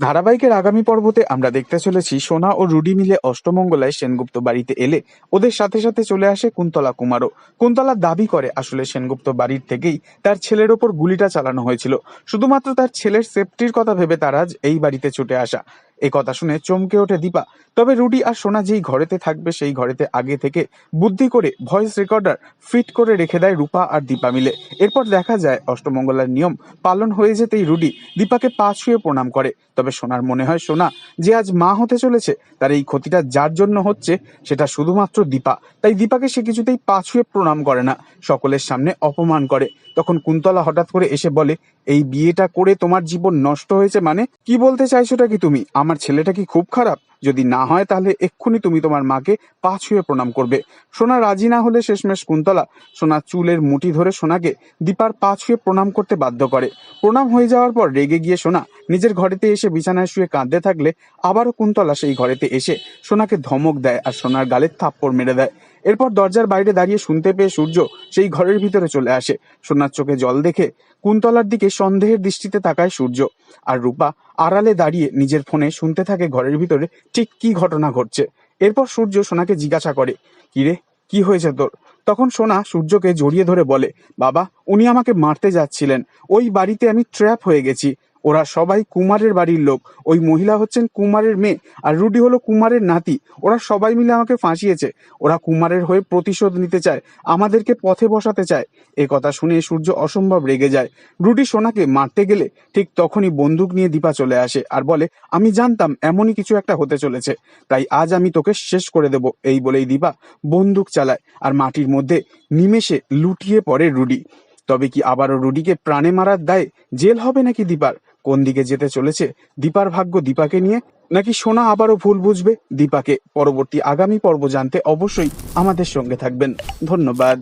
ধারাবাহিকের আগামী পর্বতে আমরা দেখতে চলেছি সোনা ও রুডি মিলে অষ্টমঙ্গলায় সেনগুপ্ত বাড়িতে এলে ওদের সাথে সাথে চলে আসে কুন্তলা কুমারও। কুন্তলা দাবি করে আসলে সেনগুপ্ত বাড়ির থেকেই তার ছেলের ওপর গুলিটা চালানো হয়েছিল। শুধুমাত্র তার ছেলের সেফটির কথা ভেবে তার আজ এই বাড়িতে ছুটে আসা। এই কথা শুনে চমকে ওঠে দীপা। তবে রুডি আর সোনা যেই ঘরেতে থাকবে, সেই ঘরেতে আগে থেকে বুদ্ধি করে ভয়েস রেকর্ডার ফিট করে রেখে দেয় রূপা আর দীপা মিলে। এরপর দেখা যায় অষ্টমঙ্গলার নিয়ম পালন হয়ে যেতেই রুডি দীপাকে পা ছুঁয়ে প্রণাম করে। তবে সোনার মনে হয়, সোনা, যে আজ মা হতে চলেছে, তার এই ক্ষতিটা যার জন্য হচ্ছে, সেটা শুধুমাত্র দীপা। তাই দীপাকে সে কিছুতেই পা ছুঁয়ে প্রণাম করে না, সকলের সামনে অপমান করে। তখন কুন্তলা হঠাৎ করে এসে বলে, এই বিয়েটা করে তোমার জীবন নষ্ট হয়েছে মানে? কি বলতে চাইছোটা কি তুমি? আমার ছেলেটা কি খুব খারাপ? যদি না হয় তাহলে এক্ষুনি তুমি তোমার মাকে পা ছুঁয়ে প্রণাম করবে। সোনা রাজি না হলে শেষমেশ কুন্তলা সোনার চুলের মুঠি ধরে সোনাকে দীপার পা ছুঁয়ে প্রণাম করতে বাধ্য করে। প্রণাম হয়ে যাওয়ার পর রেগে গিয়ে সোনা নিজের ঘরেতে এসে বিছানায় শুয়ে কাঁদতে থাকলে আবারও কুন্তলা সেই ঘরেতে এসে সোনাকে ধমক দেয় আর সোনার গালে থাপ্পড় মেরে দেয়। এরপর দরজার বাইরে দাঁড়িয়ে শুনতে পেয়ে সূর্য সেই ঘরের ভিতরে চলে আসে। সোনার চোখে জল দেখে কুন্তলার দিকে সন্দেহের দৃষ্টিতে তাকায় সূর্য। আর রূপা আড়ালে দাঁড়িয়ে নিজের ফোনে শুনতে থাকে ঘরের ভিতরে ঠিক কি ঘটনা ঘটছে? এরপর সূর্য সোনাকে জিজ্ঞাসা করে, কিরে, কি হয়েছে তোর? তখন সোনা সূর্যকে জড়িয়ে ধরে বলে, বাবা, উনি আমাকে মারতে যাচ্ছিলেন। ওই বাড়িতে আমি ট্র্যাপ হয়ে গেছি। ওরা সবাই কুমারের বাড়ির লোক। ওই মহিলা হচ্ছেন কুমারের মেয়ে আর রুডি হলো কুমারের নাতি। ওরা সবাই মিলে আমাকে ফাঁসিয়েছে। ওরা কুমারের হয়ে প্রতিশোধ নিতে চায়, আমাদেরকে পথে বসাতে চায়। এ কথা শুনে সূর্য অসম্ভব রেগে যায়। রুডি সোনাকে মারতে গেলে ঠিক তখনই বন্দুক নিয়ে দীপা চলে আসে আর বলে, আমি জানতাম এমনই কিছু একটা হতে চলেছে। তাই আজ আমি তোকে শেষ করে দেব। এই বলেই দীপা বন্দুক চালায় আর মাটির মধ্যে নিমেষে লুটিয়ে পড়ে রুডি তবে কি আবারও রুডিকে প্রাণে মারার দায় জেল হবে নাকি দীপার? কোন দিকে যেতে চলেছে? দীপার ভাগ্য দীপাকে নিয়ে? নাকি সোনা আবারও ভুল বুঝবে? দীপাকে পরবর্তী আগামী পর্ব জানতে অবশ্যই আমাদের সঙ্গে থাকবেন। ধন্যবাদ।